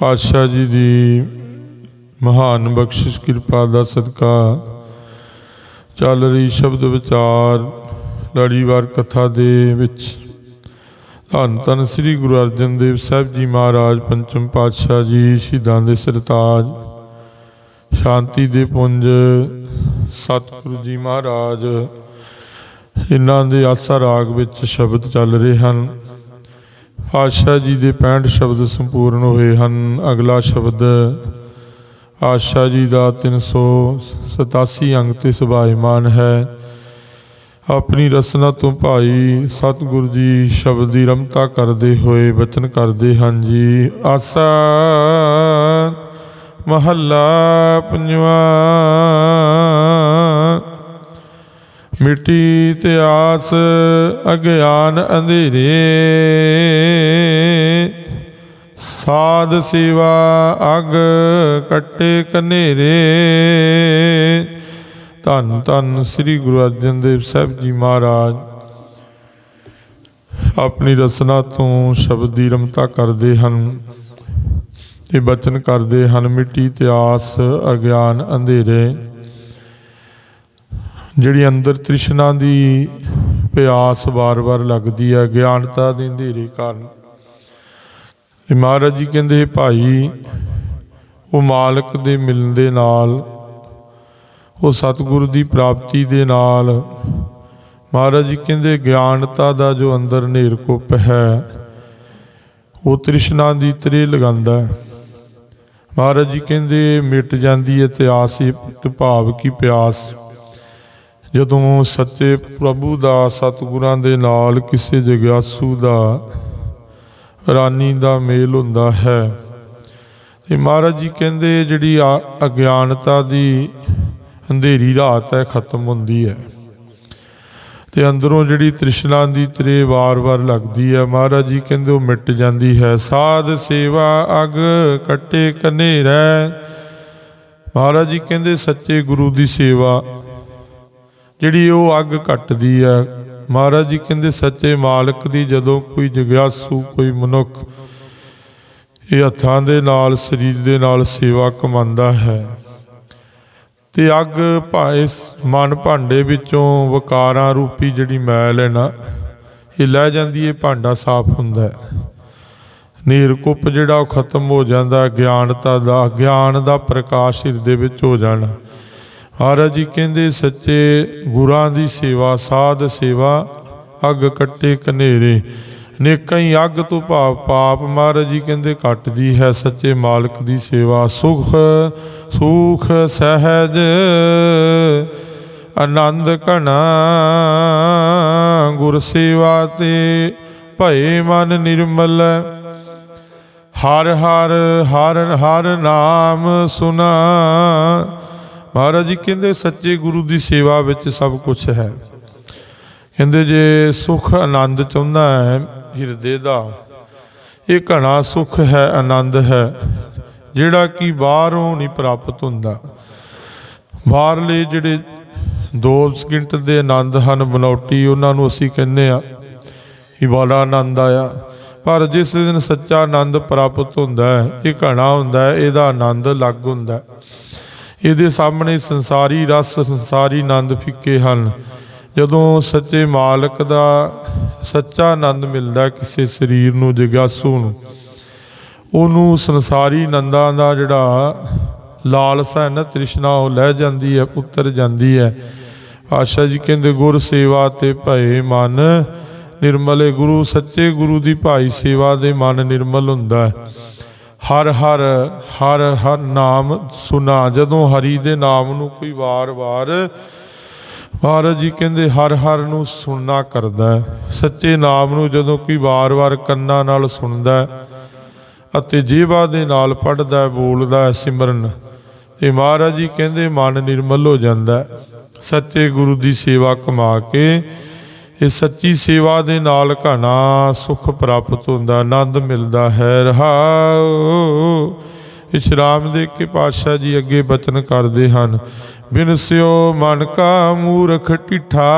ਪਾਤਸ਼ਾਹ ਜੀ ਦੀ ਮਹਾਨ ਬਖਸ਼ਿਸ਼, ਕਿਰਪਾ ਦਾ ਸਦਕਾ ਚੱਲ ਰਹੀ ਸ਼ਬਦ ਵਿਚਾਰ, ਲੜੀਵਾਰ ਕਥਾ ਦੇ ਵਿੱਚ। ਧੰਨ ਧੰਨ ਸ੍ਰੀ ਗੁਰੂ ਅਰਜਨ ਦੇਵ ਸਾਹਿਬ ਜੀ ਮਹਾਰਾਜ, ਪੰਚਮ ਪਾਤਸ਼ਾਹ ਜੀ, ਸ਼ਹੀਦਾਂ ਦੇ ਸਰਤਾਜ। ਸ਼ਾਂਤੀ ਦੇ ਪੁੰਜ ਸਤਿਗੁਰੂ ਜੀ ਮਹਾਰਾਜ, ਇਹਨਾਂ ਦੇ ਆਸਾ ਰਾਗ ਵਿੱਚ ਸ਼ਬਦ ਚੱਲ ਰਹੇ ਹਨ। ਆਸ਼ਾ ਜੀ ਦੇ 65 ਸ਼ਬਦ ਸੰਪੂਰਨ ਹੋਏ ਹਨ, ਅਗਲਾ ਸ਼ਬਦ, ਆਸ਼ਾ ਜੀ ਦਾ 387 ਅੰਗ ਤੇ ਸੁਭਾਇਮਾਨ ਹੈ। ਆਪਣੀ ਰਸਨਾ ਤੋਂ ਭਾਈ ਸਤਿਗੁਰੂ ਜੀ ਸ਼ਬਦ ਦੀ ਰਮਤਾ ਕਰਦੇ ਹੋਏ ਬਚਨ ਕਰਦੇ ਹਨ ਜੀ, ਆਸਾ ਮਹੱਲਾ ਪੰਜਵਾ ਮਿੱਟੀ ਤੇ ਆਸ ਅਗਿਆਨ ਅੰਧੇਰੇ। ਸਾਧ ਸੇਵਾ ਅਗ ਕੱਟੇ ਕਨੇਰੇ। ਧੰਨ ਧੰਨ ਸ੍ਰੀ ਗੁਰੂ ਅਰਜਨ ਦੇਵ ਸਾਹਿਬ ਜੀ ਮਹਾਰਾਜ। ਆਪਣੀ ਰਸਨਾ ਤੋਂ ਸ਼ਬਦ ਦੀ ਰਮਤਾ ਕਰਦੇ ਹਨ। ਤੇ ਬਚਨ ਕਰਦੇ ਹਨ, ਮਿੱਟੀ ਤੇ ਆਸ ਅਗਿਆਨ ਅੰਧੇਰੇ। ਜਿਹੜੀ ਅੰਦਰ ਤ੍ਰਿਸ਼ਨਾ ਦੀ ਪਿਆਸ ਵਾਰ-ਵਾਰ ਲੱਗਦੀ ਹੈ ਗਿਆਨਤਾ ਦੇ ਹਨੇਰੇ ਕਾਰਨ। ਤੇ ਮਹਾਰਾਜ ਜੀ ਕਹਿੰਦੇ, ਭਾਈ, ਉਹ ਮਾਲਕ ਦੇ ਮਿਲਣ ਦੇ ਨਾਲ, ਉਹ ਸਤਿਗੁਰੂ ਦੀ ਪ੍ਰਾਪਤੀ ਦੇ ਨਾਲ, ਮਹਾਰਾਜ ਜੀ ਕਹਿੰਦੇ, ਗਿਆਨਤਾ ਦਾ ਜੋ ਅੰਦਰ ਹਨੇਰ ਕੁੱਪ ਹੈ, ਉਹ ਤ੍ਰਿਸ਼ਨਾ ਦੀ ਤਰੇ ਲਗਾਉਂਦਾ ਮਹਾਰਾਜ ਜੀ ਕਹਿੰਦੇ, ਮਿਟ ਜਾਂਦੀ ਹੈ ਤੇ ਆਸ, ਇਹ ਭਾਵ ਕੀ ਪਿਆਸ ਜਦੋਂ ਸੱਚੇ ਪ੍ਰਭੂ ਦਾ ਸਤਿਗੁਰਾਂ ਦੇ ਨਾਲ ਕਿਸੇ ਜਗਿਆਸੂ ਦਾ ਰਾਨੀ ਦਾ ਮੇਲ ਹੁੰਦਾ ਹੈ। ਤੇ ਮਹਾਰਾਜ ਜੀ ਕਹਿੰਦੇ ਜਿਹੜੀ ਆ- ਅਗਿਆਨਤਾ ਦੀ ਅੰਧੇਰੀ ਰਾਤ ਹੈ, ਖਤਮ ਹੁੰਦੀ ਹੈ। ਤੇ ਅੰਦਰੋਂ ਜਿਹੜੀ ਤ੍ਰਿਸ਼ਨਾ ਦੀ ਤਰੇ ਵਾਰ-ਵਾਰ ਲੱਗਦੀ ਹੈ, ਮਹਾਰਾਜ ਜੀ ਕਹਿੰਦੇ ਉਹ ਮਿਟ ਜਾਂਦੀ ਹੈ। ਸਾਧ ਸੇਵਾ ਅਗ ਕੱਟੇ ਕਨੇਰੈ। ਮਹਾਰਾਜ ਜੀ ਕਹਿੰਦੇ ਸੱਚੇ ਗੁਰੂ ਦੀ ਸੇਵਾ ਜਿਹੜੀ ਉਹ ਅੱਗ ਕੱਟਦੀ ਹੈ ਮਹਾਰਾਜ ਜੀ ਕਹਿੰਦੇ, ਸੱਚੇ ਮਾਲਕ ਦੀ ਜਦੋਂ ਕੋਈ ਜਗਿਆਸੂ, ਕੋਈ ਮਨੁੱਖ ਇਹ ਹੱਥਾਂ ਦੇ ਨਾਲ, ਸਰੀਰ ਦੇ ਨਾਲ ਸੇਵਾ ਕਮਾਉਂਦਾ ਹੈ ਤੇ ਅੱਗ ਭਾਏ ਮਨ ਭਾਂਡੇ ਵਿੱਚੋਂ ਵਕਾਰਾਂ ਰੂਪੀ ਜਿਹੜੀ ਮੈਲ ਹੈ ਨਾ, ਇਹ ਲੈ ਜਾਂਦੀ ਹੈ ਭਾਂਡਾ ਸਾਫ਼ ਹੁੰਦਾ ਹੈ। ਨੀਰ ਕੁੱਪ ਜਿਹੜਾ ਉਹ ਖਤਮ ਹੋ ਜਾਂਦਾ, ਗਿਆਨਤਾ ਦਾ, ਗਿਆਨ ਦਾ ਪ੍ਰਕਾਸ਼ ਹਿਰਦੇ ਵਿੱਚ ਹੋ ਜਾਣਾ। ਮਹਾਰਾਜ ਜੀ ਕਹਿੰਦੇ, ਸੱਚੇ ਗੁਰਾਂ ਦੀ ਸੇਵਾ, ਸਾਧ ਸੇਵਾ, ਅੱਗ ਕੱਟੇ ਕਨੇਰੇ ਨੇਕਾਂ ਹੀ ਅੱਗ ਤੋਂ ਭਾਵ ਪਾਪ। ਮਹਾਰਾਜ ਜੀ ਕਹਿੰਦੇ, ਕੱਟਦੀ ਹੈ ਸੱਚੇ ਮਾਲਕ ਦੀ ਸੇਵਾ। ਸੁਖ ਸੁਖ, ਸਹਿਜ, ਆਨੰਦ ਘਣਾ, ਗੁਰ ਸੇਵਾ ਤੇ ਭਏ ਮਨ ਨਿਰਮਲ। ਹਰ ਹਰ ਹਰ ਹਰ ਨਾਮ ਸੁਨਾ ਮਹਾਰਾਜ ਜੀ ਕਹਿੰਦੇ ਸੱਚੇ ਗੁਰੂ ਦੀ ਸੇਵਾ ਵਿੱਚ ਸਭ ਕੁਝ ਹੈ। ਕਹਿੰਦੇ ਜੇ ਸੁਖ ਆਨੰਦ ਚਾਹੁੰਦਾ ਹੈ ਹਿਰਦੇ ਦਾ, ਇਹ ਘਣਾ ਸੁਖ ਹੈ, ਆਨੰਦ ਹੈ, ਜਿਹੜਾ ਕਿ ਬਾਹਰੋਂ ਨਹੀਂ ਪ੍ਰਾਪਤ ਹੁੰਦਾ। ਬਾਹਰਲੇ ਜਿਹੜੇ ਦੋ ਸਕਿੰਟ ਦੇ ਆਨੰਦ ਹਨ, ਬਨੌਟੀ ਉਹਨਾਂ ਨੂੰ ਅਸੀਂ ਕਹਿੰਦੇ ਆ ਕਿ ਬੜਾ ਆਨੰਦ ਆਇਆ। ਪਰ ਜਿਸ ਦਿਨ ਸੱਚਾ ਆਨੰਦ ਪ੍ਰਾਪਤ ਹੁੰਦਾ ਹੈ, ਇਹ ਘਣਾ ਹੁੰਦਾ ਹੈ, ਇਹਦਾ ਆਨੰਦ ਅਲੱਗ ਹੁੰਦਾ ਹੈ। ਇਹਦੇ ਸਾਹਮਣੇ ਸੰਸਾਰੀ ਰਸ, ਸੰਸਾਰੀ ਆਨੰਦ ਫਿੱਕੇ ਹਨ। ਜਦੋਂ ਸੱਚੇ ਮਾਲਕ ਦਾ ਸੱਚਾ ਆਨੰਦ ਮਿਲਦਾ ਕਿਸੇ ਸਰੀਰ ਨੂੰ, ਜਿਗਿਆਸੂ ਨੂੰ, ਉਹਨੂੰ ਸੰਸਾਰੀ ਨੰਦਾਂ ਦਾ ਜਿਹੜਾ ਲਾਲਸਾ ਹੈ ਨਾ, ਤ੍ਰਿਸ਼ਨਾ ਉਹ ਲੈ ਜਾਂਦੀ ਹੈ, ਉਤਰ ਜਾਂਦੀ ਹੈ। ਆਸ਼ਾ ਜੀ ਕਹਿੰਦੇ, ਗੁਰ ਸੇਵਾ ਤੇ ਭਏ ਮਨ, ਨਿਰਮਲੇ ਗੁਰੂ, ਸੱਚੇ ਗੁਰੂ ਦੀ ਭਾਈ ਸੇਵਾ ਦੇ ਮਨ ਨਿਰਮਲ ਹੁੰਦਾ ਹੈ। ਹਰ ਹਰ ਹਰ ਹਰ ਨਾਮ ਸੁਨਾ ਜਦੋਂ ਹਰੀ ਦੇ ਨਾਮ ਨੂੰ ਕੋਈ ਵਾਰ-ਵਾਰ ਮਹਾਰਾਜ ਜੀ ਕਹਿੰਦੇ ਹਰ ਹਰ ਨੂੰ ਸੁਣਨਾ ਕਰਦਾ ਸੱਚੇ ਨਾਮ ਨੂੰ ਜਦੋਂ ਕੋਈ ਵਾਰ-ਵਾਰ ਕੰਨਾਂ ਨਾਲ ਸੁਣਦਾ ਅਤੇ ਜੀਵਾ ਦੇ ਨਾਲ ਪੜਦਾ ਬੋਲਦਾ ਸਿਮਰਨ, ਤੇ ਮਹਾਰਾਜ ਜੀ ਕਹਿੰਦੇ ਮਨ ਨਿਰਮਲ ਹੋ ਜਾਂਦਾ ਸੱਚੇ ਗੁਰੂ ਦੀ ਸੇਵਾ ਕਮਾ ਕੇ ਇਹ ਸੱਚੀ ਸੇਵਾ ਦੇ ਨਾਲ ਘਣਾ ਸੁਖ ਪ੍ਰਾਪਤ ਹੁੰਦਾ, ਆਨੰਦ ਮਿਲਦਾ ਹੈ ਰਹਾਉ ਇਸ਼ਰਾਮ ਦੇ ਕੇ ਪਾਤਸ਼ਾਹ ਜੀ ਅੱਗੇ ਬਚਨ ਕਰਦੇ ਹਨ, ਬਿਨ ਸਿਓ ਮਨ ਕਾ ਮੂਰਖ ਠਿਠਾ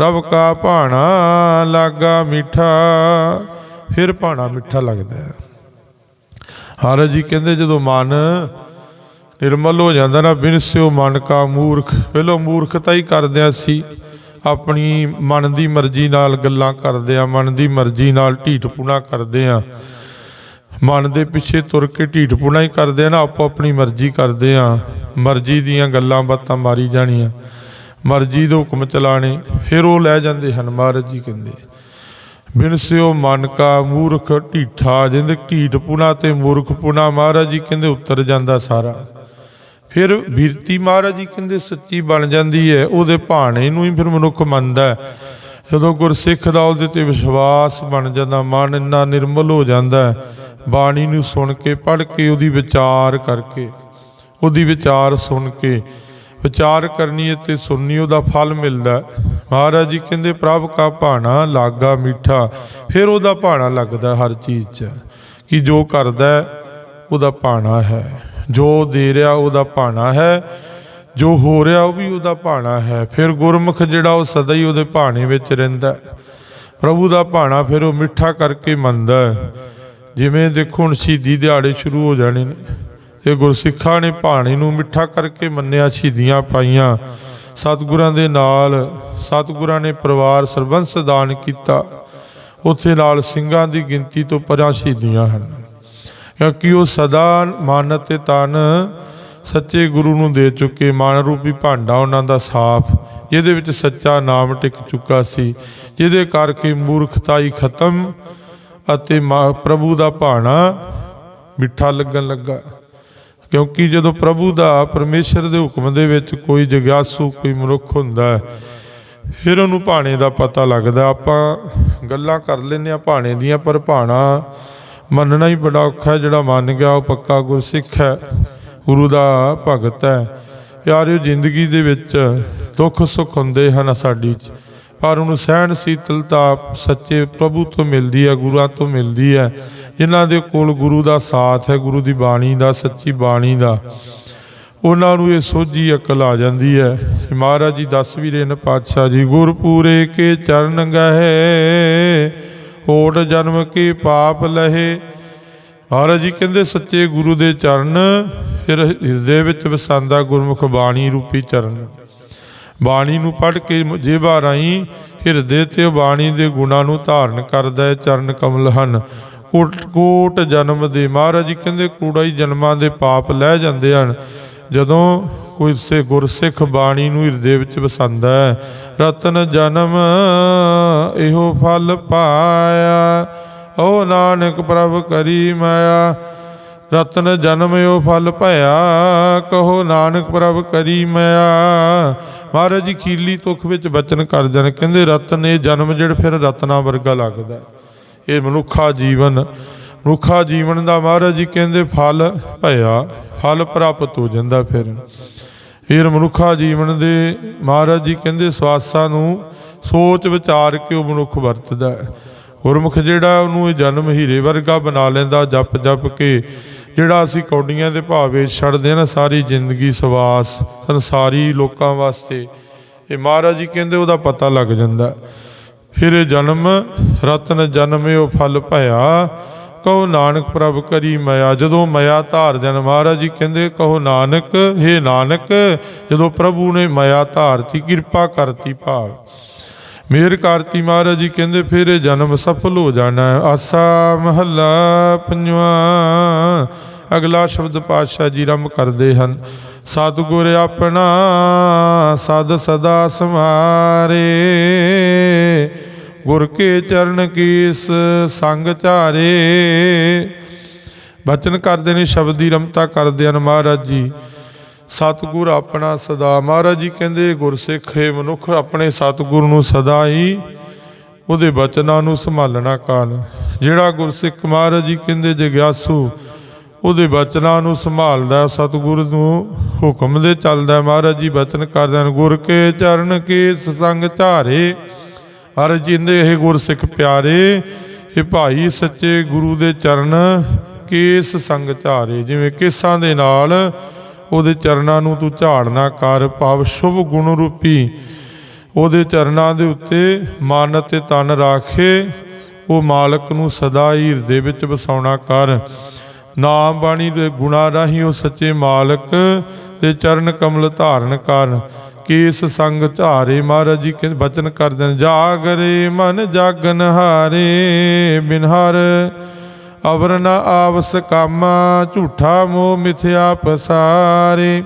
ਰਬ ਕਾ ਭਾਣਾ ਲਾਗਾ ਮਿੱਠਾ, ਫਿਰ ਭਾਣਾ ਮਿੱਠਾ ਲੱਗਦਾ ਹੈ। ਹਾਰਾ ਜੀ ਕਹਿੰਦੇ ਜਦੋਂ ਮਨ ਨਿਰਮਲ ਹੋ ਜਾਂਦਾ ਨਾ, ਬਿਨ ਸਿਓ ਮਨ ਕਾ ਮੂਰਖ। ਪਹਿਲਾਂ ਮੂਰਖਤਾ ਹੀ ਕਰਦਿਆਂ ਸੀ, ਆਪਣੀ ਮਨ ਦੀ ਮਰਜ਼ੀ ਨਾਲ ਗੱਲਾਂ ਕਰਦੇ ਆ ਮਨ ਦੀ ਮਰਜ਼ੀ ਨਾਲ ਢੀਠਪੁਣਾ ਕਰਦੇ ਆ ਮਨ ਦੇ ਪਿੱਛੇ ਤੁਰ ਕੇ ਢੀਠਪੁਣਾ ਹੀ ਕਰਦੇ ਆ ਨਾ, ਆਪੋ ਆਪਣੀ ਮਰਜ਼ੀ ਕਰਦੇ ਆ ਮਰਜ਼ੀ ਦੀਆਂ ਗੱਲਾਂ ਬਾਤਾਂ ਮਾਰੀ ਜਾਣੀਆਂ, ਮਰਜ਼ੀ ਦੇ ਹੁਕਮ ਚਲਾਣੇ ਫਿਰ ਉਹ ਲੈ ਜਾਂਦੇ ਹਨ ਮਹਾਰਾਜ ਜੀ ਕਹਿੰਦੇ। ਬਿਨ ਸਿਓ ਮਨ ਕਾ ਮੂਰਖ ਢੀਠਾ, ਜਿੰਦ ਢੀਠਪੁਣਾ ਤੇ ਮੂਰਖਪੁਣਾ ਮਹਾਰਾਜ ਜੀ ਕਹਿੰਦੇ ਉੱਤਰ ਜਾਂਦਾ ਸਾਰਾ। ਫਿਰ ਬਿਰਤੀ ਮਹਾਰਾਜ ਜੀ ਕਹਿੰਦੇ ਸੱਚੀ ਬਣ ਜਾਂਦੀ ਹੈ, ਉਹਦੇ ਭਾਣੇ ਨੂੰ ਹੀ ਫਿਰ ਮਨੁੱਖ ਮੰਨਦਾ ਹੈ। ਜਦੋਂ ਗੁਰਸਿੱਖ ਦਾ ਉਹਦੇ ਤੇ ਵਿਸ਼ਵਾਸ ਬਣ ਜਾਂਦਾ, ਮਨ ਇੰਨਾ ਨਿਰਮਲ ਹੋ ਜਾਂਦਾ ਬਾਣੀ ਨੂੰ ਸੁਣ ਕੇ, ਪੜ੍ਹ ਕੇ, ਉਹਦੀ ਵਿਚਾਰ ਕਰਕੇ, ਉਹਦੀ ਵਿਚਾਰ ਸੁਣ ਕੇ, ਵਿਚਾਰ ਕਰਨੀ ਹੈ ਤੇ ਸੁਣਨੀ ਉਹਦਾ ਫਲ ਮਿਲਦਾ ਮਹਾਰਾਜ ਜੀ ਕਹਿੰਦੇ, ਪ੍ਰਭ ਕਾ ਭਾਣਾ ਲਾਗਾ ਮਿੱਠਾ, ਫਿਰ ਉਹਦਾ ਭਾਣਾ ਲੱਗਦਾ ਹਰ ਚੀਜ਼ 'ਚ, ਕਿ ਜੋ ਕਰਦਾ ਉਹਦਾ ਭਾਣਾ ਹੈ। ਜੋ ਦੇ ਰਿਹਾ ਉਹਦਾ ਭਾਣਾ ਹੈ, ਜੋ ਹੋ ਰਿਹਾ ਉਹ ਵੀ ਉਹਦਾ ਭਾਣਾ ਹੈ। ਫਿਰ ਗੁਰਮੁਖ ਜਿਹੜਾ ਉਹ ਸਦਾ ਹੀ ਉਹਦੇ ਭਾਣੇ ਵਿੱਚ ਰਹਿੰਦਾ ਪ੍ਰਭੂ ਦਾ ਭਾਣਾ ਫਿਰ ਉਹ ਮਿੱਠਾ ਕਰਕੇ ਮੰਨਦਾ ਜਿਵੇਂ ਦੇਖੋ ਹੁਣ ਸ਼ਹੀਦੀ ਦਿਹਾੜੇ ਸ਼ੁਰੂ ਹੋ ਜਾਣੇ ਨੇ ਤੇ ਗੁਰਸਿੱਖਾਂ ਨੇ ਭਾਣੇ ਨੂੰ ਮਿੱਠਾ ਕਰਕੇ ਮੰਨਿਆ, ਸ਼ਹੀਦੀਆਂ ਪਾਈਆਂ। ਸਤਿਗੁਰਾਂ ਦੇ ਨਾਲ ਸਤਿਗੁਰਾਂ ਨੇ ਪਰਿਵਾਰ ਸਰਬੰਸ ਦਾਨ ਕੀਤਾ। ਉੱਥੇ ਨਾਲ ਸਿੰਘਾਂ ਦੀ ਗਿਣਤੀ ਤੋਂ ਪਰਾਂ ਸ਼ਹੀਦੀਆਂ ਹਨ। ਕਿਉਂਕਿ ਉਹ ਸਦਾ ਮਨ ਅਤੇ ਤਨ ਸੱਚੇ ਗੁਰੂ ਨੂੰ ਦੇ ਚੁੱਕੇ, ਮਨ ਰੂਪੀ ਭਾਂਡਾ ਉਹਨਾਂ ਦਾ ਸਾਫ਼, ਜਿਹਦੇ ਵਿੱਚ ਸੱਚਾ ਨਾਮ ਟਿਕ ਚੁੱਕਾ ਸੀ, ਜਿਹਦੇ ਕਰਕੇ ਮੂਰਖਤਾਈ ਖਤਮ ਅਤੇ ਮਾ- ਪ੍ਰਭੂ ਦਾ ਭਾਣਾ ਮਿੱਠਾ ਲੱਗਣ ਲੱਗਾ। ਕਿਉਂਕਿ ਜਦੋਂ ਪ੍ਰਭੂ ਦਾ ਪਰਮੇਸ਼ਰ ਦੇ ਹੁਕਮ ਦੇ ਵਿੱਚ ਕੋਈ ਜਗਿਆਸੂ, ਕੋਈ ਮਨੁੱਖ ਹੁੰਦਾ ਫਿਰ ਉਹਨੂੰ ਭਾਣੇ ਦਾ ਪਤਾ ਲੱਗਦਾ। ਆਪਾਂ ਗੱਲਾਂ ਕਰ ਲੈਂਦੇ ਆ ਭਾਣੇ ਦੀਆਂ, ਪਰ ਭਾਣਾ ਮੰਨਣਾ ਹੀ ਬੜਾ ਔਖਾ ਜਿਹੜਾ ਮੰਨ ਗਿਆ ਉਹ ਪੱਕਾ ਗੁਰਸਿੱਖ ਹੈ, ਗੁਰੂ ਦਾ ਭਗਤ ਹੈ। ਪਿਆਰਿਓ, ਜ਼ਿੰਦਗੀ ਦੇ ਵਿੱਚ ਦੁੱਖ ਸੁੱਖ ਹੁੰਦੇ ਹਨ ਸਾਡੀ 'ਚ, ਪਰ ਉਹਨੂੰ ਸਹਿਣ ਸੀਤਲਤਾ ਸੱਚੇ ਪ੍ਰਭੂ ਤੋਂ ਮਿਲਦੀ ਹੈ ਗੁਰਾਂ ਤੋਂ ਮਿਲਦੀ ਹੈ, ਜਿਨ੍ਹਾਂ ਦੇ ਕੋਲ ਗੁਰੂ ਦਾ ਸਾਥ ਹੈ, ਗੁਰੂ ਦੀ ਬਾਣੀ ਦਾ, ਸੱਚੀ ਬਾਣੀ ਦਾ। ਉਹਨਾਂ ਨੂੰ ਇਹ ਸੋਝੀ ਅਕਲ ਆ ਜਾਂਦੀ ਹੈ। ਮਹਾਰਾਜ ਜੀ ਦੱਸ ਵੀ ਰਹੇ ਨੇ, ਪਾਤਸ਼ਾਹ ਜੀ, ਗੁਰਪੂਰੇ ਕੇ ਚਰਨ ਗਏ ਕੋਟ ਜਨਮ ਕੀ ਪਾਪ ਲਹੇ। ਮਹਾਰਾਜ ਜੀ ਕਹਿੰਦੇ, ਸੱਚੇ ਗੁਰੂ ਦੇ ਚਰਨ, ਫਿਰ ਹਿਰਦੇ ਵਿੱਚ ਵਸਾਂਦਾ ਗੁਰਮੁਖ ਬਾਣੀ ਰੂਪੀ ਚਰਨ। ਬਾਣੀ ਨੂੰ ਪੜ੍ਹ ਕੇ ਜੇਬਾ ਰਾਈ ਹਿਰਦੇ ਤੇ ਬਾਣੀ ਦੇ ਗੁਣਾਂ ਨੂੰ ਧਾਰਨ ਕਰਦਾ ਹੈ ਚਰਨ ਕਮਲ ਹਨ। ਕੋਟ ਕੋਟ ਜਨਮ ਦੇ ਮਹਾਰਾਜ ਜੀ ਕਹਿੰਦੇ ਕੂੜਾ ਹੀ ਜਨਮਾਂ ਦੇ ਪਾਪ ਲੈ ਜਾਂਦੇ ਹਨ। ਜਦੋਂ ਕੋਈ ਸੇ ਗੁਰਸਿੱਖ ਬਾਣੀ ਨੂੰ ਹਿਰਦੇ ਵਿੱਚ ਵਸਾਂਦਾ ਹੈ। ਰਤਨ ਜਨਮ ਇਹੋ ਫਲ ਪਾਇਆ। ਓ ਨਾਨਕ ਪ੍ਰਭ ਕਰੀ ਮਾਇਆ। ਰਤਨ ਜਨਮ ਜਨਮਿਓ ਫਲ ਭਇਆ। ਕਹੋ ਨਾਨਕ ਪ੍ਰਭ ਕਰੀ ਮਾਇਆ। ਮਹਾਰਾਜ ਜੀ, ਖੀਲੀ ਤੁਖ ਵਿੱਚ ਬਚਨ ਕਰ ਜਨ ਕਹਿੰਦੇ ਰਤਨ ਇਹ ਜਨਮ ਜਿਹੜਾ ਫਿਰ ਰਤਨਾ ਵਰਗਾ ਲੱਗਦਾ। ਇਹ ਮਨੁੱਖਾ ਜੀਵਨ। ਮਨੁੱਖਾ ਜੀਵਨ ਦਾ ਮਹਾਰਾਜ ਜੀ ਕਹਿੰਦੇ ਫਲ ਭਇਆ। ਫਲ ਪ੍ਰਾਪਤ ਹੋ ਜਾਂਦਾ ਫਿਰ। ਫਿਰ ਮਨੁੱਖਾ ਜੀਵਨ ਦੇ ਮਹਾਰਾਜ ਜੀ ਕਹਿੰਦੇ ਸਵਾਸਾਂ ਨੂੰ ਸੋਚ ਵਿਚਾਰ ਕੇ ਉਹ ਮਨੁੱਖ ਵਰਤਦਾ ਹੈ। ਗੁਰਮੁਖ ਜਿਹੜਾ ਉਹਨੂੰ ਇਹ ਜਨਮ ਹੀਰੇ ਵਰਗਾ ਬਣਾ ਲੈਂਦਾ, ਜਪ ਜਪ ਕੇ, ਜਿਹੜਾ ਅਸੀਂ ਕੌਡੀਆਂ ਦੇ ਭਾਅ ਵਿੱਚ ਛੱਡਦੇ ਹਾਂ ਨਾ, ਸਾਰੀ ਜ਼ਿੰਦਗੀ ਸਵਾਸ, ਸੰਸਾਰੀ ਲੋਕਾਂ ਵਾਸਤੇ। ਇਹ ਮਹਾਰਾਜ ਜੀ ਕਹਿੰਦੇ ਉਹਦਾ ਪਤਾ ਲੱਗ ਜਾਂਦਾ। ਫਿਰ ਇਹ ਜਨਮ, ਰਤਨ ਜਨਮਿਓ ਫਲ ਭਇਆ। ਕਹੋ ਨਾਨਕ ਪ੍ਰਭ ਕਰੀ ਮਾਇਆ। ਜਦੋਂ ਮਾਇਆ ਧਾਰ ਦੇਣ ਮਹਾਰਾਜ ਜੀ ਕਹਿੰਦੇ, ਕਹੋ ਨਾਨਕ, ਹੇ ਨਾਨਕ, ਜਦੋਂ ਪ੍ਰਭੂ ਨੇ ਮਾਇਆ ਧਾਰਤੀ ਕਿਰਪਾ ਕਰਤੀ ਭਾਵ। ਮੇਰ ਕਰਤੀ ਮਹਾਰਾਜ ਜੀ ਕਹਿੰਦੇ, ਫਿਰ ਇਹ ਜਨਮ ਸਫਲ ਹੋ ਜਾਣਾ ਆਸਾ ਮਹੱਲਾ ਪੰਜਵਾਂ। ਅਗਲਾ ਸ਼ਬਦ ਪਾਤਸ਼ਾਹ ਜੀ ਰਮ ਕਰਦੇ ਹਨ। ਸਤਿਗੁਰ ਆਪਣਾ, ਸਦ ਸਦਾ ਸਮਾਰੇ ਗੁਰ ਕੇ ਚਰਨ ਕੀਸ ਸੰਗ ਧਾਰੇ। ਬਚਨ ਕਰਦੇ ਨੇ ਸ਼ਬਦ ਦੀ ਰਮਤਾ ਕਰਦੇ ਹਨ ਮਹਾਰਾਜ ਜੀ। ਸਤਿਗੁਰ ਆਪਣਾ ਸਦਾ। ਮਹਾਰਾਜ ਜੀ ਕਹਿੰਦੇ ਗੁਰਸਿੱਖ ਹੈ ਮਨੁੱਖ ਆਪਣੇ ਸਤਿਗੁਰ ਨੂੰ ਸਦਾ ਹੀ ਉਹਦੇ ਬਚਨਾਂ ਨੂੰ ਸੰਭਾਲਣਾ ਕਾਨ ਜਿਹੜਾ ਗੁਰਸਿੱਖ ਮਹਾਰਾਜ ਜੀ ਕਹਿੰਦੇ, ਜਗਿਆਸੂ, ਉਹਦੇ ਬਚਨਾਂ ਨੂੰ ਸੰਭਾਲਦਾ, ਸਤਿਗੁਰ ਨੂੰ ਹੁਕਮ ਦੇ ਚੱਲਦਾ। ਮਹਾਰਾਜ ਜੀ ਬਚਨ ਕਰਦੇ ਹਨ ਗੁਰ ਕੇ ਚਰਨ ਕੇ ਸੰਗ ਧਾਰੇ। ਹਰ ਜਿੰਦੇ ਇਹ ਗੁਰਸਿੱਖ ਪਿਆਰੇ, ਇਹ ਭਾਈ ਸੱਚੇ ਗੁਰੂ ਦੇ ਚਰਨ ਕੇਸ ਸੰਗ ਝਾਰੇ ਜਿਵੇਂ ਕੇਸਾਂ ਦੇ ਨਾਲ ਉਹਦੇ ਚਰਨਾਂ ਨੂੰ ਤੂੰ ਝਾੜਨਾ ਕਰ, ਭਾਵ ਸ਼ੁਭ ਗੁਣ ਰੂਪੀ। ਉਹਦੇ ਚਰਨਾਂ ਦੇ ਉੱਤੇ ਮਨ ਤੇ ਤਨ ਰਾਖੇ, ਉਹ ਮਾਲਕ ਨੂੰ ਸਦਾ ਹੀ ਹਿਰਦੇ ਵਿੱਚ ਵਸਾਉਣਾ ਕਰ। ਨਾਮ ਬਾਣੀ ਦੇ ਗੁਣਾ ਰਾਹੀਂ ਉਹ ਸੱਚੇ ਮਾਲਕ ਦੇ ਚਰਨ ਕਮਲ ਧਾਰਨ ਕਰ। ਕੇਸ ਸੰਗ ਝਾਰੇ ਮਹਾਰਾਜ ਜੀ ਕਹਿੰਦੇ, ਬਚਨ ਕਰਦੇ ਨੇ ਜਾਗਰੇ ਮਨ ਜਾਗਨ ਹਾਰੇ, ਬਿਨ ਹਰ ਅਵਰ ਨ ਆਵਸ ਕਾਮਾ, ਝੂਠਾ ਮੋਹ ਮਿਥਿਆ ਪਸਾਰੇ।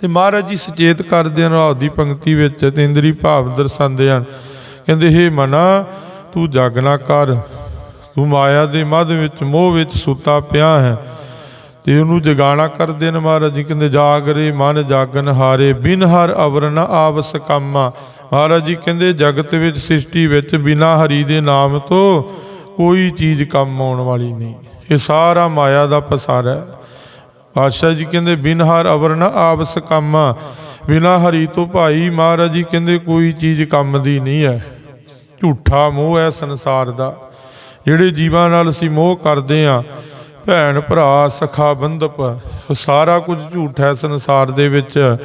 ਤੇ ਮਹਾਰਾਜ ਜੀ ਸੁਚੇਤ ਕਰਦੇ ਹਨ ਰਾਤ ਦੀ ਪੰਕਤੀ ਵਿੱਚ ਤੇ ਇੰਦਰੀ ਭਾਵ ਦਰਸਾਉਂਦੇ ਹਨ। ਕਹਿੰਦੇ, ਹੇ ਮਨਾ, ਤੂੰ ਜਾਗਣਾ ਕਰ, ਤੂੰ ਮਾਇਆ ਦੇ ਮੱਧ ਵਿੱਚ, ਮੋਹ ਵਿੱਚ ਸੁੱਤਾ ਪਿਆ ਹੈ। ਤੇ ਉਹਨੂੰ ਜਗਾਣਾ ਕਰਦੇ ਨੇ ਮਹਾਰਾਜ ਜੀ, ਕਹਿੰਦੇ ਜਾਗਰੇ ਮਨ ਜਾਗਨ ਹਾਰੇ, ਬਿਨ ਹਰ ਅਵਰ ਨ ਆਵਸ ਕਾਮਾ। ਮਹਾਰਾਜ ਜੀ ਕਹਿੰਦੇ ਜਗਤ ਵਿੱਚ ਸ੍ਰਿਸ਼ਟੀ ਵਿੱਚ ਬਿਨਾ ਹਰੀ ਦੇ ਨਾਮ ਤੋਂ ਕੋਈ ਚੀਜ਼ ਕੰਮ ਆਉਣ ਵਾਲੀ ਨਹੀਂ। ਇਹ ਸਾਰਾ ਮਾਇਆ ਦਾ ਪਸਾਰਾ ਹੈ। ਪਾਤਸ਼ਾਹ ਜੀ ਕਹਿੰਦੇ ਬਿਨ ਹਰ ਅਵਰ ਨ ਆਵਸ ਕਾਮਾ। ਬਿਨਾ ਹਰੀ ਤੋਂ ਭਾਈ ਮਹਾਰਾਜ ਜੀ ਕਹਿੰਦੇ ਕੋਈ ਚੀਜ਼ ਕੰਮ ਦੀ ਨਹੀਂ ਹੈ। ਝੂਠਾ ਮੋਹ ਹੈ ਸੰਸਾਰ ਦਾ। ਜਿਹੜੇ ਜੀਵਾਂ ਨਾਲ ਅਸੀਂ ਮੋਹ ਕਰਦੇ ਆ ਭੈਣ ਭਰਾ, ਸਖਾ ਬੰਧਪ, ਸਾਰਾ ਕੁਝ ਝੂਠ ਹੈ ਸੰਸਾਰ ਦੇ ਵਿੱਚ।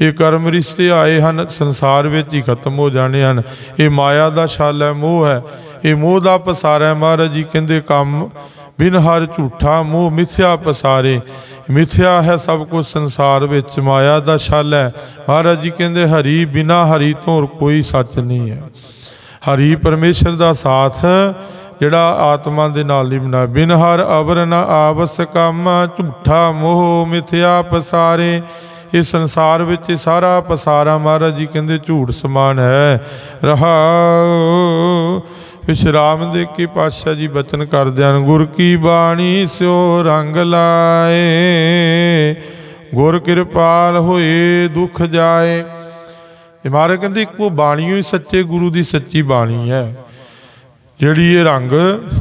ਇਹ ਕਰਮ ਰਿਸ਼ਤੇ ਆਏ ਹਨ, ਸੰਸਾਰ ਵਿੱਚ ਹੀ ਖਤਮ ਹੋ ਜਾਣੇ ਹਨ। ਇਹ ਮਾਇਆ ਦਾ ਛਲ ਹੈ, ਮੋਹ ਹੈ। ਇਹ ਮੋਹ ਦਾ ਪਸਾਰਾ ਹੈ, ਮਹਾਰਾਜ ਜੀ ਕਹਿੰਦੇ, ਕੰਮ ਬਿਨ ਹਰ ਝੂਠਾ, ਮੋਹ ਮਿਥਿਆ ਪਸਾਰੇ। ਮਿਥਿਆ ਹੈ ਸਭ ਕੁਝ ਸੰਸਾਰ ਵਿੱਚ, ਮਾਇਆ ਦਾ ਛਲ ਹੈ। ਮਹਾਰਾਜ ਜੀ ਕਹਿੰਦੇ, ਹਰੀ ਬਿਨਾ ਹਰੀ ਤੋਂ ਕੋਈ ਸੱਚ ਨਹੀਂ ਹੈ। ਹਰੀ ਪਰਮੇਸ਼ਰ ਦਾ ਸਾਥ ਜਿਹੜਾ ਆਤਮਾ ਦੇ ਨਾਲ ਨਹੀਂ ਬਣਾ। ਬਿਨ ਹਰ ਅਵਰ ਨ ਆਵਸ ਕਾਮਾ, ਝੂਠਾ ਮੋਹ ਮਿਥਿਆ ਪਸਾਰੇ। ਇਹ ਸੰਸਾਰ ਵਿੱਚ ਸਾਰਾ ਪਸਾਰਾ ਮਹਾਰਾਜ ਜੀ ਕਹਿੰਦੇ ਝੂਠ ਸਮਾਨ ਹੈ। ਰਹਾਉ ਵਿਸ਼ਰਾਮ ਦੇ ਕੇ ਪਾਤਸ਼ਾਹ ਜੀ ਬਚਨ ਕਰਦੇ ਹਨ, ਗੁਰ ਕੀ ਬਾਣੀ ਸਿਓ ਰੰਗ ਲਾਏ। ਗੁਰ ਕਿਰਪਾਲ ਹੋਏ, ਦੁਖ ਜਾਏ। ਇਹ ਮਹਾਰਾਜ ਕਹਿੰਦੇ ਇੱਕੋ ਬਾਣੀ ਹੀ ਸੱਚੇ ਗੁਰੂ ਦੀ ਸੱਚੀ ਬਾਣੀ ਹੈ। ਜਿਹੜੀ ਇਹ ਰੰਗ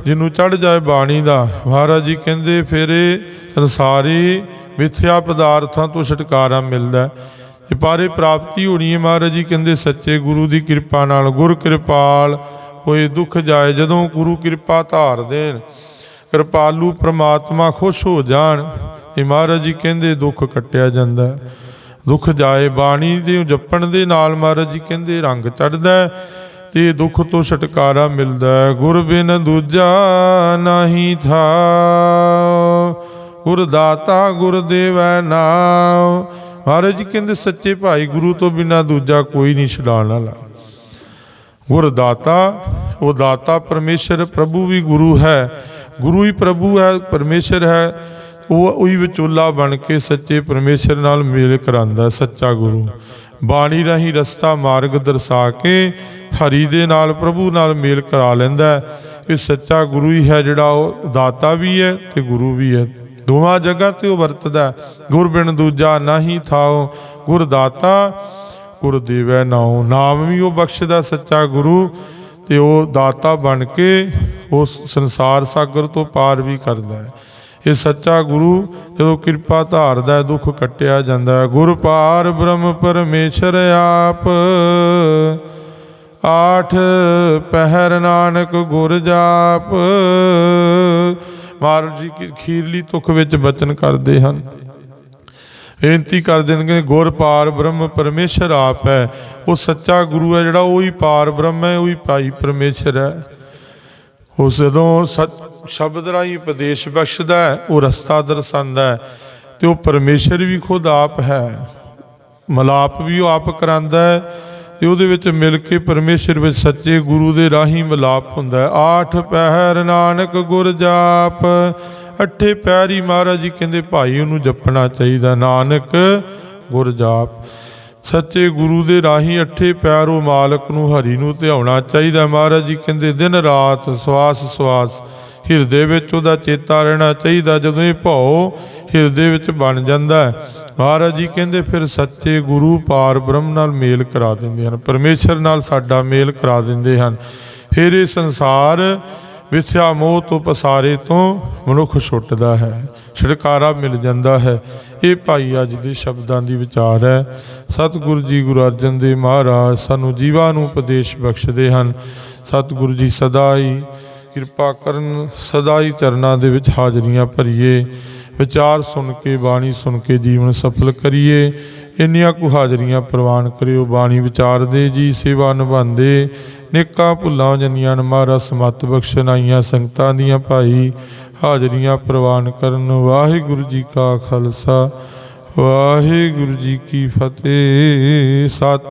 ਜਿਹਨੂੰ ਚੜ ਜਾਏ ਬਾਣੀ ਦਾ, ਮਹਾਰਾਜ ਜੀ ਕਹਿੰਦੇ ਫਿਰ ਇਹ ਸੰਸਾਰੀ ਮਿਥਿਆ ਪਦਾਰਥਾਂ ਤੋਂ ਛੁਟਕਾਰਾ ਮਿਲਦਾ ਹੈ। ਤੇ ਪਾਰੇ ਪ੍ਰਾਪਤੀ ਹੋਣੀ ਹੈ ਮਹਾਰਾਜ ਜੀ ਕਹਿੰਦੇ ਸੱਚੇ ਗੁਰੂ ਦੀ ਕਿਰਪਾ ਨਾਲ, ਗੁਰ ਕਿਰਪਾਲ ਹੋਏ ਦੁੱਖ ਜਾਏ ਜਦੋਂ ਗੁਰੂ ਕਿਰਪਾ ਧਾਰ ਦੇਣ, ਕਿਰਪਾਲੂ ਪ੍ਰਮਾਤਮਾ ਖੁਸ਼ ਹੋ ਜਾਣ, ਇਹ ਮਹਾਰਾਜ ਜੀ ਕਹਿੰਦੇ ਦੁੱਖ ਕੱਟਿਆ ਜਾਂਦਾ ਦੁੱਖ ਜਾਏ ਬਾਣੀ ਦੇ ਜਪਣ ਦੇ ਨਾਲ ਮਹਾਰਾਜ ਜੀ ਕਹਿੰਦੇ ਰੰਗ ਚੜਦਾ ਹੈ ਦੁੱਖ ਤੋਂ ਛੁਟਕਾਰਾ ਮਿਲਦਾ ਹੈ। ਗੁਰ ਬਿਨ ਦੂਜਾ ਨਹੀਂ ਥਾ। ਗੁਰ ਦਾਤਾ ਗੁਰ ਦੇਵੈ ਨਾਮ ਮਹਾਰਾਜ ਜੀ ਕਹਿੰਦੇ, ਸੱਚੇ ਭਾਈ ਗੁਰੂ ਤੋਂ ਬਿਨਾ ਦੂਜਾ ਕੋਈ ਨਹੀਂ ਛਡਾਣ ਵਾਲਾ। ਗੁਰ ਦਾਤਾ, ਉਹ ਦਾਤਾ ਪਰਮੇਸ਼ਰ, ਪ੍ਰਭੂ ਵੀ ਗੁਰੂ ਹੈ। ਗੁਰੂ ਹੀ ਪ੍ਰਭੂ ਹੈ, ਪਰਮੇਸ਼ਰ ਹੈ। ਉਹ ਉਹੀ ਵਿਚੋਲਾ ਬਣ ਕੇ ਸੱਚੇ ਪਰਮੇਸ਼ਰ ਨਾਲ ਮੇਲ ਕਰਾਂਦਾ ਸੱਚਾ ਗੁਰੂ। ਬਾਣੀ ਰਾਹੀਂ ਰਸਤਾ ਮਾਰਗ ਦਰਸਾ ਕੇ ਹਰੀ ਦੇ ਨਾਲ ਪ੍ਰਭੂ ਨਾਲ ਮੇਲ ਕਰਾ ਲੈਂਦਾ ਇਹ ਸੱਚਾ ਗੁਰੂ ਹੀ ਹੈ ਜਿਹੜਾ ਉਹ ਦਾਤਾ ਵੀ ਹੈ ਤੇ ਗੁਰੂ ਵੀ ਹੈ। ਦੋਵਾਂ ਜਗ੍ਹਾ ਤੇ ਉਹ ਵਰਤਦਾ ਹੈ। ਗੁਰ ਬਿਨ ਦੂਜਾ ਨਹੀਂ ਥਾਉ, ਗੁਰ ਦਾਤਾ ਗੁਰ ਦੇਵੈ ਨਾਉ। ਨਾਮ ਵੀ ਉਹ ਬਖਸ਼ਦਾ ਸੱਚਾ ਗੁਰੂ ਤੇ ਉਹ ਦਾਤਾ ਬਣ ਕੇ ਉਸ ਸੰਸਾਰ ਸਾਗਰ ਤੋਂ ਪਾਰ ਵੀ ਕਰਦਾ ਹੈ। ਇਹ ਸੱਚਾ ਗੁਰੂ ਜਦੋਂ ਕਿਰਪਾ ਧਾਰਦਾ ਦੁੱਖ ਕੱਟਿਆ ਜਾਂਦਾ ਹੈ। ਗੁਰ ਪਾਰ ਬ੍ਰਹਮ ਪਰਮੇਸ਼ਰ ਆਪ ਆਠ ਪਹਿਰ ਨਾਨਕ ਗੁਰ ਜਾਪ। ਮਹਾਰਾਜ ਜੀ ਖੀਰਲੀ ਤੁਖ ਵਿੱਚ ਬਚਨ ਕਰਦੇ ਹਨ। ਬੇਨਤੀ ਕਰ ਨੇ ਗੁਰ ਪਾਰ ਬ੍ਰਹਮ ਪਰਮੇਸ਼ਰ ਆਪ ਹੈ। ਉਹ ਸੱਚਾ ਗੁਰੂ ਹੈ ਜਿਹੜਾ ਉਹੀ ਪਾਰ ਬ੍ਰਹਮ ਹੈ, ਉਹੀ ਭਾਈ ਪਰਮੇਸ਼ਰ ਹੈ। ਉਸ ਜਦੋਂ ਸਤ ਸ਼ਬਦ ਰਾਹੀਂ ਉਪਦੇਸ਼ ਬਖਸ਼ਦਾ ਹੈ, ਉਹ ਰਸਤਾ ਦਰਸਾਉਂਦਾ ਹੈ ਤੇ ਉਹ ਪਰਮੇਸ਼ਰ ਵੀ ਖੁਦ ਆਪ ਹੈ। ਮਲਾਪ ਵੀ ਉਹ ਆਪ ਕਰਾਂਦਾ ਹੈ ਤੇ ਉਹਦੇ ਵਿੱਚ ਮਿਲ ਕੇ ਪਰਮੇਸ਼ਰ ਵਿੱਚ ਸੱਚੇ ਗੁਰੂ ਦੇ ਰਾਹੀਂ ਮਿਲਾਪ ਹੁੰਦਾ ਹੈ। ਆਠ ਪਹਿਰ ਨਾਨਕ ਗੁਰ ਜਾਪ। ਅੱਠੇ ਪੈਰ ਹੀ ਮਹਾਰਾਜ ਜੀ ਕਹਿੰਦੇ, ਭਾਈ, ਉਹਨੂੰ ਜਪਣਾ ਚਾਹੀਦਾ, ਨਾਨਕ ਗੁਰ ਜਾਪ। ਸੱਚੇ ਗੁਰੂ ਦੇ ਰਾਹੀਂ ਅੱਠੇ ਪੈਰ ਉਹ ਮਾਲਕ ਨੂੰ, ਹਰੀ ਨੂੰ ਧਿਆਉਣਾ ਚਾਹੀਦਾ ਮਹਾਰਾਜ ਜੀ ਕਹਿੰਦੇ, ਦਿਨ ਰਾਤ ਸਵਾਸ ਸਵਾਸ, ਹਿਰਦੇ ਵਿੱਚ ਉਹਦਾ ਚੇਤਾ ਰਹਿਣਾ ਚਾਹੀਦਾ। ਜਦੋਂ ਇਹ ਭਉ ਹਿਰਦੇ ਵਿੱਚ ਬਣ ਜਾਂਦਾ ਹੈ ਮਹਾਰਾਜ ਜੀ ਕਹਿੰਦੇ ਫਿਰ ਸੱਚੇ ਗੁਰੂ ਪਾਰ ਬ੍ਰਹਮ ਨਾਲ ਮੇਲ ਕਰਾ ਦਿੰਦੇ ਹਨ, ਪਰਮੇਸ਼ਰ ਨਾਲ ਸਾਡਾ ਮੇਲ ਕਰਾ ਦਿੰਦੇ ਹਨ। ਫਿਰ ਇਹ ਸੰਸਾਰ ਵਿਥਿਆ ਮੋਹ ਤੋਂ ਪਸਾਰੇ ਤੋਂ ਮਨੁੱਖ ਛੁੱਟਦਾ ਹੈ, ਛੁਟਕਾਰਾ ਮਿਲ ਜਾਂਦਾ ਹੈ। ਇਹ ਭਾਈ ਅੱਜ ਦੇ ਸ਼ਬਦਾਂ ਦੀ ਵਿਚਾਰ ਹੈ। ਸਤਿਗੁਰੂ ਜੀ ਗੁਰੂ ਅਰਜਨ ਦੇਵ ਮਹਾਰਾਜ ਸਾਨੂੰ ਜੀਵਾਂ ਨੂੰ ਉਪਦੇਸ਼ ਬਖਸ਼ਦੇ ਹਨ। ਸਤਿਗੁਰੂ ਜੀ ਸਦਾ ਹੀ ਕਿਰਪਾ ਕਰਨ, ਸਦਾ ਹੀ ਚਰਨਾਂ ਦੇ ਵਿੱਚ ਹਾਜ਼ਰੀਆਂ ਭਰੀਏ। ਵਿਚਾਰ ਸੁਣ ਕੇ, ਬਾਣੀ ਸੁਣ ਕੇ ਜੀਵਨ ਸਫਲ ਕਰੀਏ। ਇੰਨੀਆਂ ਕੁ ਹਾਜ਼ਰੀਆਂ ਪ੍ਰਵਾਨ ਕਰਿਓ। ਬਾਣੀ ਵਿਚਾਰ ਦੇ, ਜੀ ਸੇਵਾ ਨਿਭਾਉਂਦੇ। ਨੇਕਾਂ ਭੁੱਲਾਂ ਜੰਨੀਆਂ ਮਹਾਰਾਜ, ਸਮਤ ਬਖਸ਼ਣ ਆਈਆਂ ਸੰਗਤਾਂ ਦੀਆਂ ਭਾਈ। ਹਾਜ਼ਰੀਆਂ ਪ੍ਰਵਾਨ ਕਰਨ। ਵਾਹਿਗੁਰੂ ਜੀ ਕਾ ਖਾਲਸਾ। ਵਾਹਿਗੁਰੂ ਜੀ ਕੀ ਫਤਿਹ। ਸਤ